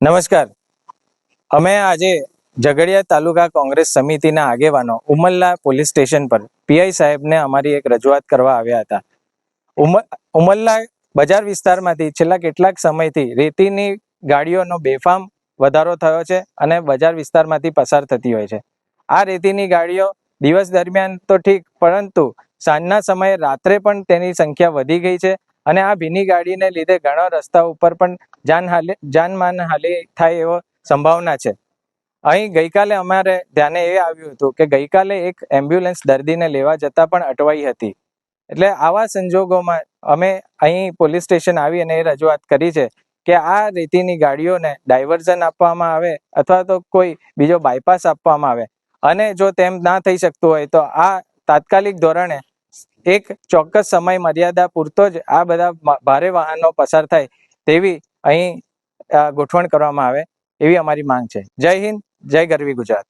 નમસ્કાર. અમે આજે ઝઘડિયા તાલુકા કોંગ્રેસ સમિતિના આગેવાનો ઉમલ્લા પોલીસ સ્ટેશન પર પીઆઈ સાહેબને અમારી એક રજૂઆત કરવા આવ્યા હતા. ઉમલ્લા બજાર વિસ્તારમાંથી છેલ્લા કેટલાક સમયથી રેતીની ગાડીઓનો બેફામ વધારો થયો છે અને બજાર વિસ્તારમાંથી પસાર થતી હોય છે. આ રેતીની ગાડીઓ દિવસ દરમિયાન તો ઠીક, પરંતુ સાંજના સમયે રાત્રે પણ તેની સંખ્યા વધી ગઈ છે અને આ ભીની ગાડીને લીધે ઘણા રસ્તા ઉપર પણ જાનહાલી જાનમાનહાલી થાય એવો સંભાવના છે. અહીં ગઈકાલે અમારે ધ્યાને એ આવ્યું હતું કે ગઈકાલે એક એમ્બ્યુલન્સ દર્દીને લેવા જતા પણ અટવાઈ હતી. એટલે આવા સંજોગોમાં અમે અહીં પોલીસ સ્ટેશન આવી અને એ રજૂઆત કરી છે કે આ રીતિની ગાડીઓને ડાયવર્ઝન આપવામાં આવે અથવા તો કોઈ બીજો બાયપાસ આપવામાં આવે. અને જો તેમ ના થઈ શકતું હોય તો આ તાત્કાલિક ધોરણે એક ચોક્કસ સમય મર્યાદા પૂરતો જ આ બધા ભારે વાહનો પસાર થાય તેવી અહીં ગોઠવણ કરવામાં આવે એવી અમારી માંગ છે. જય હિન્દ, જય ગરવી ગુજરાત.